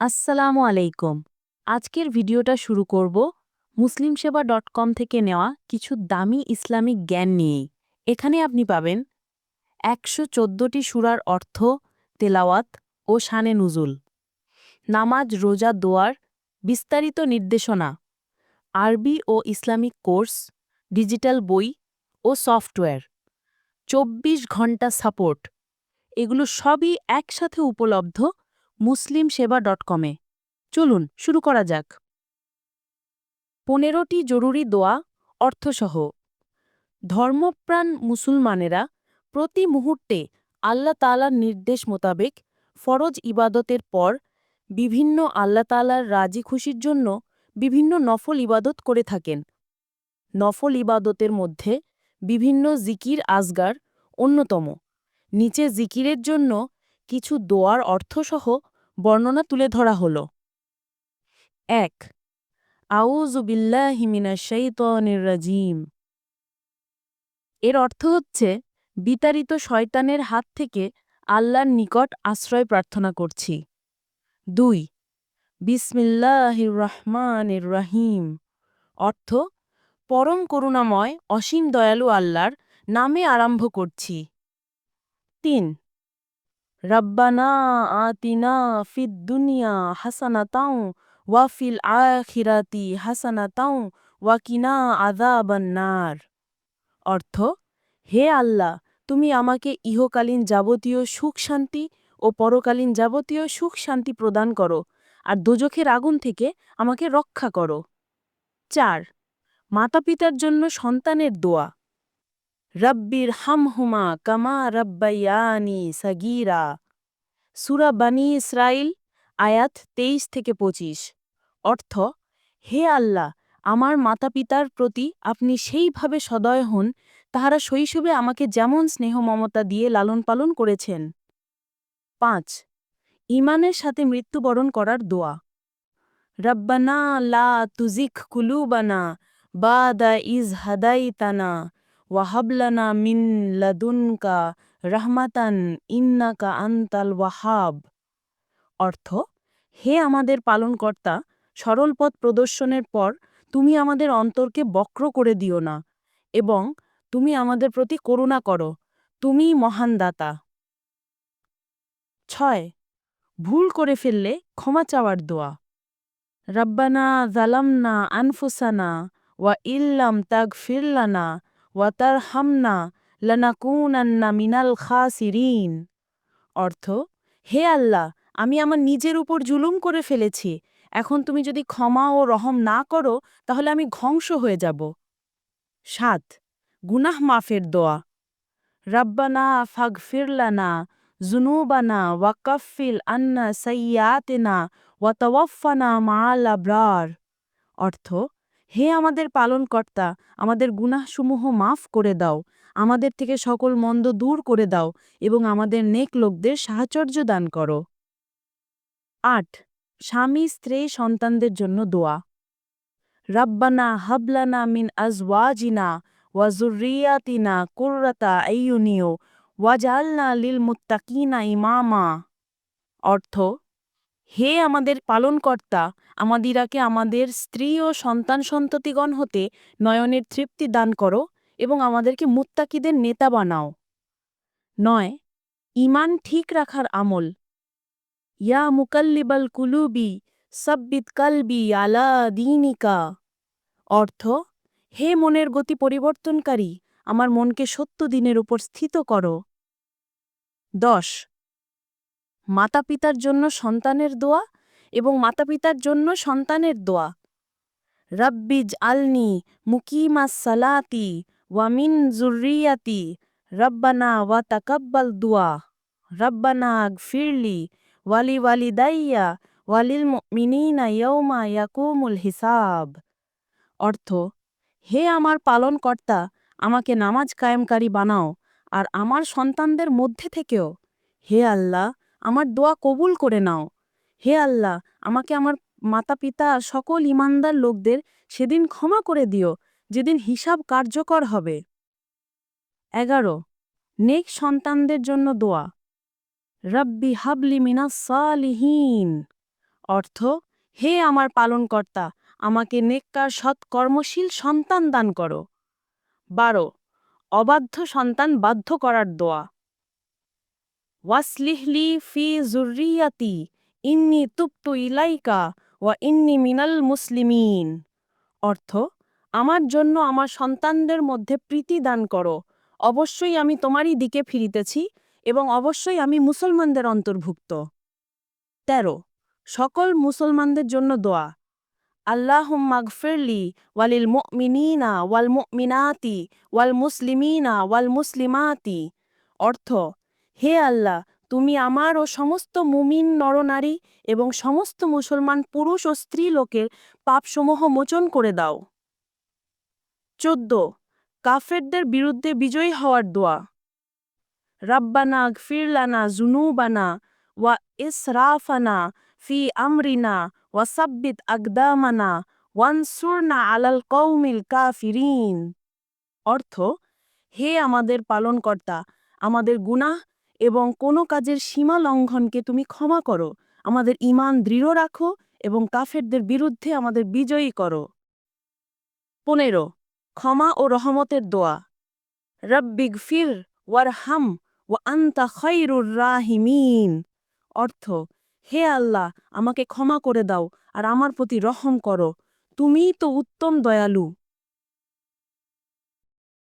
আসসালামু আলাইকুম। আজকের ভিডিওটা শুরু করব মুসলিম সেবা ডট কম থেকে নেওয়া কিছু দামি ইসলামিক জ্ঞান নিয়েই। এখানে আপনি পাবেন একশো চোদ্দটি সুরার অর্থ, তেলাওয়াত ও শানে নুজুল, নামাজ, রোজা, দোয়ার বিস্তারিত নির্দেশনা, আরবি ও ইসলামিক কোর্স, ডিজিটাল বই ও সফটওয়্যার, চব্বিশ ঘণ্টা সাপোর্ট। এগুলো সবই একসাথে উপলব্ধ মুসলিম সেবা ডট কমে। চলুন, শুরু করা যাক। পনেরোটি জরুরি দোয়া, অর্থসহ। ধর্মপ্রাণ মুসলমানেরা প্রতি মুহূর্তে আল্লাহ তালার নির্দেশ মোতাবেক ফরজ ইবাদতের পর বিভিন্ন আল্লাহ তালার রাজি খুশির জন্য বিভিন্ন নফল ইবাদত করে থাকেন। নফল ইবাদতের মধ্যে বিভিন্ন জিকির আজগার অন্যতম। নিচে জিকিরের জন্য কিছু দোয়ার অর্থসহ বর্ণনা তুলে ধরা হল। এক আউজুবিল্লাহিমিনাশাইতনির রাজিম। এর অর্থ হচ্ছে, বিতাড়িত শয়তানের হাত থেকে আল্লাহর নিকট আশ্রয় প্রার্থনা করছি। দুই, বিসমিল্লাহির রহমানির রহিম। অর্থ, পরম করুণাময়, অসীম দয়ালু আল্লাহর নামে আরম্ভ করছি। তিন রব্বানা আতিনা ফিদ দুনিয়া হাসানাতাও ওয়াফিল আখিরাতি হাসানাতাও ওয়াকিনা আদাবান্নার অর্থ, হে আল্লাহ, তুমি আমাকে ইহকালীন যাবতীয় সুখ শান্তি ও পরকালীন যাবতীয় সুখ শান্তি প্রদান করো আর দোজখের আগুন থেকে আমাকে রক্ষা করো। চার, মাতাপিতার জন্য সন্তানের দোয়া। রব্বির হামহুমা কামা রব্বাইয়ানি সাগিরা। সুরা বানি ইসরাইল আয়াত তেইশ থেকে পঁচিশ। অর্থ, হে আল্লাহ, আমার মাতা পিতার প্রতি আপনি সেইভাবে সদয় হন, তাহারা শৈশবে আমাকে যেমন স্নেহ মমতা দিয়ে লালন পালন করেছেন। পাঁচ ইমানের সাথে মৃত্যুবরণ করার দোয়া। রব্বানা লা তুজিক কুলুবানা বাদা ইজ হাদাইতানা। ওয়াহাবলানা মিন লাদুনকা রহমাতান ইন্নাকা আন্তাল ওয়াহাব অর্থ, হে আমাদের পালনকর্তা, সরল পথ প্রদর্শনের পর তুমি আমাদের অন্তরকে বক্র করে দিও না এবং তুমি আমাদের প্রতি করুণা করো। তুমি মহান দাতা। ছয়, ভুল করে ফেললে ক্ষমা চাওয়ার দোয়া। রব্বানা জালামনা আনফুসানা ওয়া ইল্লাম তাগ ফিরলানা ওয়া তার হামনা লানাকুনান্না মিনাল খাসিরিন। অর্থ, হে আল্লাহ, আমি আমার নিজের উপর জুলুম করে ফেলেছি। এখন তুমি যদি ক্ষমা ও রহম না করো, তাহলে আমি ধ্বংস হয়ে যাব। সাত, গুনাহ মাফের দোয়া। রব্বানা ফাগফিরলানা জুনুবানা ওয়াকাফিল আন্না সাইয়াতেনা ওয়াতওয়াফানা মাআল আবরার। অর্থ হে আমাদের পালনকর্তা, আমাদের গুনাহসমূহ মাফ করে দাও, আমাদের থেকে সকল মন্দ দূর করে দাও এবং আমাদের নেক লোকদের সাহচর্য দান করো। আট, স্বামী স্ত্রী সন্তানদের জন্য দোয়া। রাব্বানা হাবলানা মিন আজওয়াজিনা ওয়াজুরিয়াতিনা কুর্রাতা আইয়ুনিও ওয়াজালনা লিল মুত্তাকিনা ইমামা। অর্থ হে আমাদের পালনকর্তা, আমাদিরাকে আমাদের স্ত্রী ও সন্তান সন্ততিগণ হতে নয়নের তৃপ্তি দান করো এবং আমাদেরকে মুত্তাকিদের নেতা বানাও। নয় ইমান ঠিক রাখার আমল। ইয়া মুকাল্লিবাল কুলুবি সাব্বিত কালবি আলা দিনিকা। অর্থ, হে মনের গতি পরিবর্তনকারী, আমার মনকে সত্য দিনের উপর স্থিত করো। দশ মাতাপিতার জন্য সন্তানের দোয়া এবং মাতা পিতার জন্য সন্তানের দোয়া। রব্বিজ আলনি মুকিমা সালাতি ওয়ামিন জুরিয়াতি রব্বানা ওয়া তাকাব্বাল দুয়া। রব্বানা ফিরলি ওয়ালি ওয়ালিদাইয়া ওয়ালিল মিনিনা ইয়ৌমা ইয়াকুমুল হিসাব। অর্থ, হে আমার পালনকর্তা, আমাকে নামাজ কায়েমকারী বানাও আর আমার সন্তানদের মধ্যে থেকেও। হে আল্লাহ আমার দোয়া কবুল করে নাও। হে আল্লাহ, আমাকে আমার মাতা পিতা সকল ইমানদার লোকদের সেদিন ক্ষমা করে দিও, যেদিন হিসাব কার্যকর হবে। এগারো, নেক সন্তানদের জন্য দোয়া। রব্বি হাবলি মিনাস সালিহীন। অর্থ, হে আমার পালনকর্তা, আমাকে নেককার সৎ কর্মশীল সন্তান দান করো। বারো, অবাধ্য সন্তান বাধ্য করার দোয়া। ওয়াসলিহলি ফি জুরিয়াতি ইন্নি তুপ্তু ইলাইকা ওয়া ইন্নি মিনাল মুসলিমিন অর্থ, আমার জন্য আমার সন্তানদের মধ্যে প্রীতি দান করো। অবশ্যই আমি তোমারই দিকে ফিরিতেছি এবং অবশ্যই আমি মুসলমানদের অন্তর্ভুক্ত। তেরো, সকল মুসলমানদের জন্য দোয়া। আল্লাহুম মাগফিরলি ওয়ালিল মুমিনিনা ওয়াল মুমিনাতি ওয়াল মুসলিমিনা ওয়াল মুসলিমাতি। অর্থ হে আল্লাহ, তুমি আমার ও সমস্ত মুমিন নরনারী এবং সমস্ত মুসলমান পুরুষ ও স্ত্রী লোকের পাপসমূহ মোচন করে দাও। চোদ্দ, কাফেরদের বিরুদ্ধে বিজয়ী হওয়ার দোয়া। রাব্বানা গফিরলানা জুনুবানা ওয়া ইসরাফানা ফি আমরিনা ওয়া সাব্বিত আকদামানা ওয়ানসুরনা আলাল কৌমিল কাফিরিন। অর্থ, হে আমাদের পালনকর্তা, আমাদের গুনাহ এবং কোনো কাজের সীমা লঙ্ঘনকে তুমি ক্ষমা করো। আমাদের ঈমান দৃঢ় রাখো এবং কাফেরদের বিরুদ্ধে আমাদের বিজয়ী করো। পনেরো, ক্ষমা ও রহমতের দোয়া। রব্বিগ ফির ওয়ারহাম ওয়া আন্তা খৈরুর রাহিমিন। অর্থ, হে আল্লাহ, আমাকে ক্ষমা করে দাও আর আমার প্রতি রহম করো। তুমিই তো উত্তম দয়ালু।